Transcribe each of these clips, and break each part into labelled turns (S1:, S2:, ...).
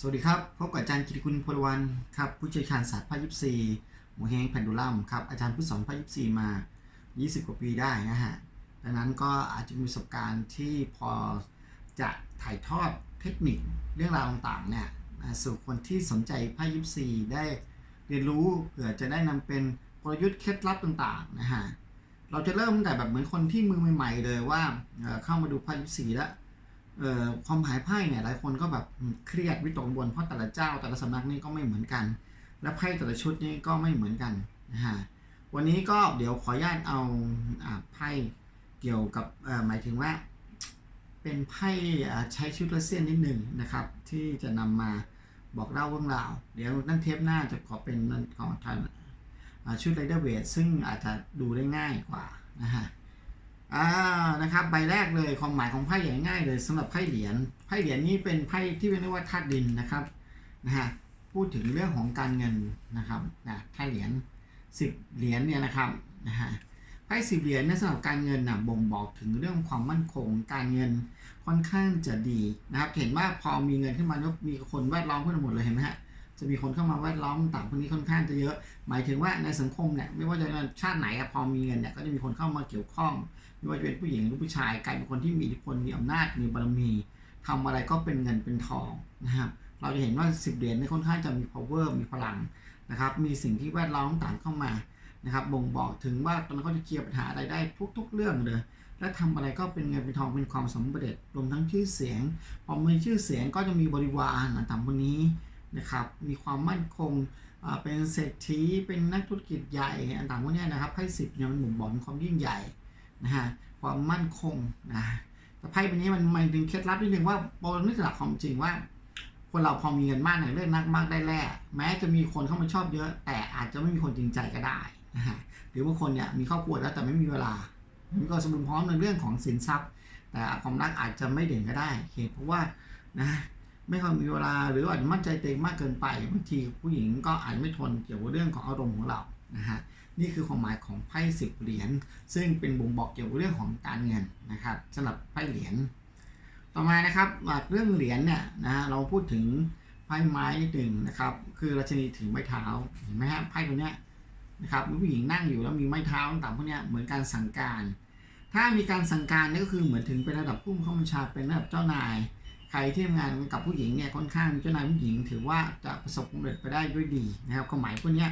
S1: สวัสดีครับ พบกับอาจารย์กิติคุณพลวันครับผู้เชี่ยวชาญศาสตร์ภาคยิปซีหมูเฮงแพนดูลัมครับอาจารย์ผู้สอนภาคยิปซีมา 20 กว่าปีได้นะฮะดังนั้นก็อาจจะมีประสบการณ์ที่พอจะถ่ายทอดเทคนิคเรื่องราวต่างๆเนี่ยสู่คนที่สนใจภาคยิปซีได้เรียนรู้เผื่อจะได้นำเป็นกลยุทธ์เคล็ดลับต่างๆนะฮะเราจะเริ่มตั้งแต่แบบเหมือนคนที่มือใหม่ ๆ เลยว่าเข้ามาดูภาคยิปซีแล้ว ความหมายไพ่เนี่ยหลายคนก็แบบเครียดวิตกกังวลเพราะแต่ละเจ้าแต่ละสำนักนี่ก็ไม่เหมือนกัน และไพ่แต่ละชุดนี่ก็ไม่เหมือนกันนะฮะวันนี้ก็เดี๋ยวขออนุญาตเอาไพ่เกี่ยวกับเออหมายถึงว่า เป็นไพ่ใช้ชุดรัสเซียนนิดหนึ่งนะครับ ที่จะนำมาบอกเล่าเรื่องราว เดี๋ยวนั่นเทปหน้าจะขอเป็นของทางอ่าชุดไรเดอร์เวทซึ่งอาจจะดูได้ง่ายกว่านะฮะ อ่านะครับใบแรกเลยความหมายของไพ่อย่างง่ายเลยสำหรับไพ่เหรียญไพ่เหรียญนี้เป็นไพ่ที่เรียกว่าธาตุดินนะครับนะฮะพูดถึงเรื่องของการเงินนะครับนะไพ่เหรียญสิบเหรียญเนี่ยนะครับนะฮะไพ่สิบเหรียญเนี่ยสำหรับการเงินนะบ่งบอกถึงเรื่องความมั่นคง การเงินค่อนข้างจะดีนะครับ เห็นว่าพอมีเงินขึ้นมาแล้วมีคนแวดล้อมขึ้นมาหมดเลยเห็นไหมฮะจะมีคนเข้ามาแวดล้อมต่างพวกนี้ค่อนข้างจะเยอะ หมายถึงว่าในสังคมเนี่ยไม่ว่าจะชาติไหนอะพอมีเงินเนี่ยก็จะมีคนเข้ามาเกี่ยวข้อง ไม่ว่าจะเป็นผู้หญิงหรือผู้ชายกลายเป็นคนที่มีอิทธิพลมีอำนาจมีบารมีทำอะไรก็เป็นเงินเป็นทองนะครับเราจะเห็นว่าสิบเหรียญเนี่ค่อนข้างจะมี power มีพลังนะครับมีสิ่งที่แวดล้อมต่างเข้ามานะครับบ่งบอกถึงว่าตอนนั้นเขาจะเคลียร์ปัญหาอะไรได้ทุก ๆ เรื่องเลยและทำอะไรก็เป็นเงินเป็นทองเป็นความสำเร็จรวมทั้งชื่อเสียงพอมีชื่อเสียงก็จะมีบริวารต่างๆพวกนี้นะครับมีความมั่นคงเป็นเศรษฐีเป็นนักธุรกิจใหญ่ต่างๆพวกนี้นะครับไพ่สิบเนี่ยมันบ่งบอกความยิ่งใหญ่ นะฮะความมั่นคงนะแต่ไพ่ใบนี้มันมันเป็นเคล็ดลับนิดนึงว่าโบนึกหลักความจริงว่า คนเราพอมีเงินมากเนี่ยเรื่องนักมากได้แลกแม้จะมีคนเข้ามาชอบเยอะ แต่อาจจะไม่มีคนจริงใจก็ได้นะฮะหรือบางคนเนี่ยมีครอบครัวแล้วแต่ไม่มีเวลามีก็สมบูรณ์พร้อมในเรื่องของสินทรัพย์ แต่ความรักอาจจะไม่เด่นก็ได้เหตุเพราะว่านะไม่ค่อยมีเวลาหรืออาจจะมั่นใจตัวเองมากเกินไปบางทีผู้หญิงก็อาจไม่ทนเกี่ยวกับเรื่องของอารมณ์ของเรานะฮะ นี่คือความหมายของไพ่สิบเหรียญซึ่งเป็นบ่งบอกเกี่ยวกับเรื่องของการเงินนะครับสำหรับไพ่เหรียญต่อมานะครับเรื่องเหรียญเนี่ยนะเราพูดถึงไพ่ไม้หนึ่งนะครับ คือราชนีถือไม้เท้าเห็นไหมฮะไพ่ตัวเนี้ยนะครับมีผู้หญิงนั่งอยู่แล้วมีไม้เท้าต่างพวกเนี้ยเหมือนการสั่งการ ถ้ามีการสั่งการนี่ก็คือเหมือนถึงเป็นระดับผู้บังคับบัญชาเป็นระดับเจ้านาย รที่ทำงานกับผู้หญิงเนี่ยค่อนข้างเจ้านายผู้หญิง ถือว่าจะประสบความสำเร็จไปได้ด้วยดีนะครับความหมายพวกนี้ย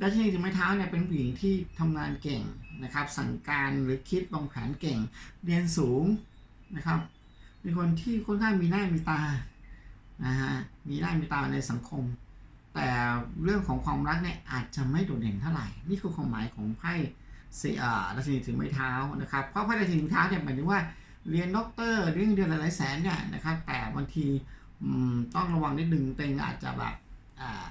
S1: ดัชนีถือไม้เท้าเนี่ยเป็นผู้หญิงที่ทำงานเก่งนะครับ สั่งการหรือคิดวางแผนเก่ง เรียนสูงนะครับเป็นคนที่ค่อนข้างมีหน้ามีตานะฮะมีหน้ามีตาในสังคม แต่เรื่องของความรักเนี่ยอาจจะไม่โดดเด่นเท่าไหร่ นี่คือความหมายของไพ่เสียราชนีถือไม้เท้านะครับเพราะไพ่ราชนีถือไม้เท้าเนี่ยหมายถึงว่า เรียนด็อกเตอร์เรียนเดือนหลายแสนเนี่ยนะครับ แต่บางทีต้องระวังนิดนึงเต็งอาจจะแบบอ่า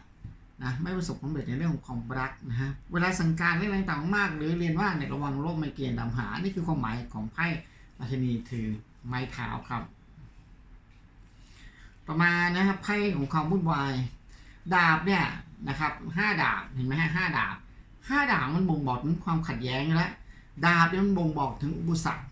S1: นะไม่ประสบความสำเร็จในเรื่องของความรักนะฮะเวลาสังการเรื่องต่างๆมาก หรือเรียนว่าเนี่ยระวังโรคไมเกรนดำหา นี่คือความหมายของไพ่ราชินีถือไม้เท้าครับ ต่อมานะครับไพ่ของความวุ่นวาย ดาบเนี่ยนะครับห้าดาบเห็นไหมฮะห้าดาบห้าดาบมันบ่งบอกถึงความขัดแย้งและดาบเนี่ยมันบ่งบอกถึงอุปสรรค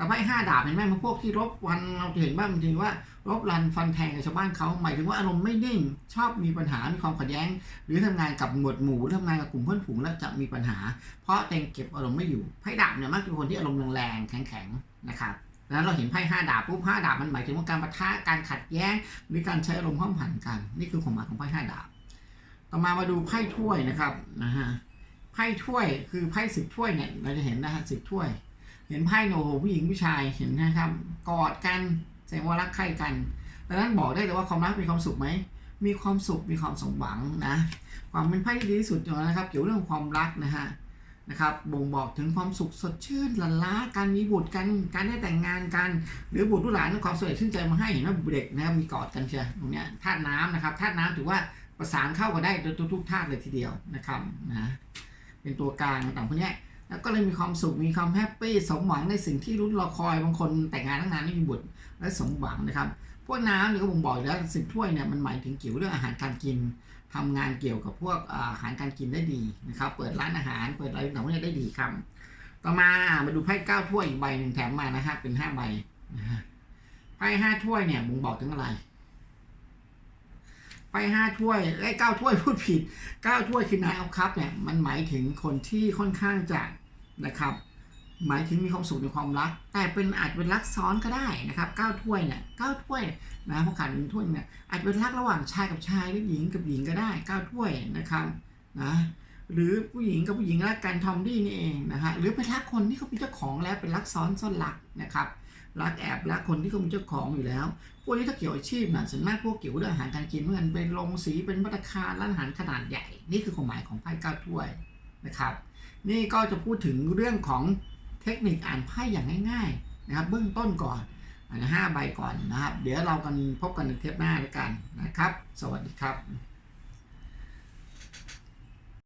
S1: แต่ไพ่ห้าดาบเห็นไหมมันพวกที่รบวันเราจะเห็นว่ามันจริงว่า รบรันฟันแทงกับชาวบ้านเขาหมายถึงว่าอารมณ์ไม่นิ่ง ชอบมีปัญหามีความขัดแย้ง หรือทำงานกับหมวดหมู่หรือทำงานกับกลุ่มเพื่อนฝูงแล้วจะมีปัญหา เพราะเต็งเก็บอารมณ์ไม่อยู่ไพ่ดาบเนี่ยมักจะเป็นคนที่อารมณ์แรงๆแข็งๆนะครับดังนั้นเราเห็นไพ่ห้าดาบปุ๊บห้าดาบมันหมายถึงว่าการปะทะการขัดแย้งหรือการใช้อารมณ์ห้อมหันกัน นี่คือความหมายของไพ่ห้าดาบ ต่อมามาดูไพ่ถ้วยนะครับนะฮะไพ่ถ้วยคือไพ่สิบถ้วยเนี่ยเราจะเห็นนะฮะสิบถ้วย เห็นไพ่โนผู้หญิงผู้ชายเห็นนะครับ กอดกันแสดงว่ารักใคร่กันดังนั้นบอกได้เลยว่าความรักมีความสุขไหมมีความสุขมีความสมหวังนะความเป็นไพ่ที่ดีที่สุดนะครับ เกี่ยวเรื่องความรักนะฮะนะครับบ่งบอกถึงความสุขสดชื่นลันล้าการมีบุตรกันการได้แต่งงานกัน หรือบุตรลูกหลานความสวยชื่นใจมาให้เห็นว่าเด็กนะครับมีกอดกันเชียตรงเนี้ยธาตุน้ำนะครับธาตุน้ำถือว่าประสานเข้ากันได้โดยทุกธาตุเลยทีเดียวนะครับนะเป็นตัวกลางต่างพวกเนี้ย แล้วก็เลยมีความสุขมีความแฮปปี้สมหวังในสิ่งที่รุ้นรอคอยบางคนแต่งงานตั้งนานไม่มีบุตรและสมหวังนะครับ พวกน้ำเนี่ยก็บ่งบอกแล้วสิบถ้วยเนี่ยมันหมายถึงเกี่ยวเรื่องอาหารการกินทำงานเกี่ยวกับพวกอาหารการกินได้ดีนะครับ เปิดร้านอาหารเปิดอะไรต่างๆได้ดีครับต่อมามาดูไพ่เก้าถ้วยอีกใบหนึ่งแถมมานะฮะเป็นห้าใบนะฮะไพ่ห้าถ้วยเนี่ยบ่งบอกถึงอะไรไปห้าถ้วยไอ้เก้าถ้วยพูดผิดเก้าถ้วยคือนายเอาครับเนี่ยมันหมายถึงคนที่ค่อนข้างจะ นะครับ หมายถึงมีความสุขในความรัก แต่เป็นอาจเป็นรักซ้อนก็ได้นะครับเก้าถ้วยเนี่ยเก้าถ้วยนะเพราะขาดหนึ่งถ้วยเนี่ยอาจจะเป็นรักระหว่างชายกับชายหรือหญิงกับหญิงก็ได้เก้าถ้วยนะครับนะหรือผู้หญิงกับผู้หญิงรักกันทอมดี้นี่เองนะฮะหรือเป็นรักคนที่เขาเป็นเจ้าของแล้วเป็นรักซ้อนซ่อนรักนะครับรักแอบรักคนที่เขาเป็นเจ้าของอยู่แล้ว พวกนี้ถ้าเกี่ยวอาชีพนะส่วนมากพวกเกี่ยวเรื่องอาหารการกินเหมือนเป็นโรงสีเป็นพัตตาคารร้านอาหารขนาดใหญ่ นี่คือความหมายของไพ่เก้าถ้วยนะครับ นี่ก็จะพูดถึงเรื่องของเทคนิคอ่านไพ่อย่างง่าย ๆ นะครับ เบื้องต้นก่อนอ่านห้าใบก่อนนะครับ เดี๋ยวเรากันพบกันในเทปหน้าแล้วกันนะครับ สวัสดีครับ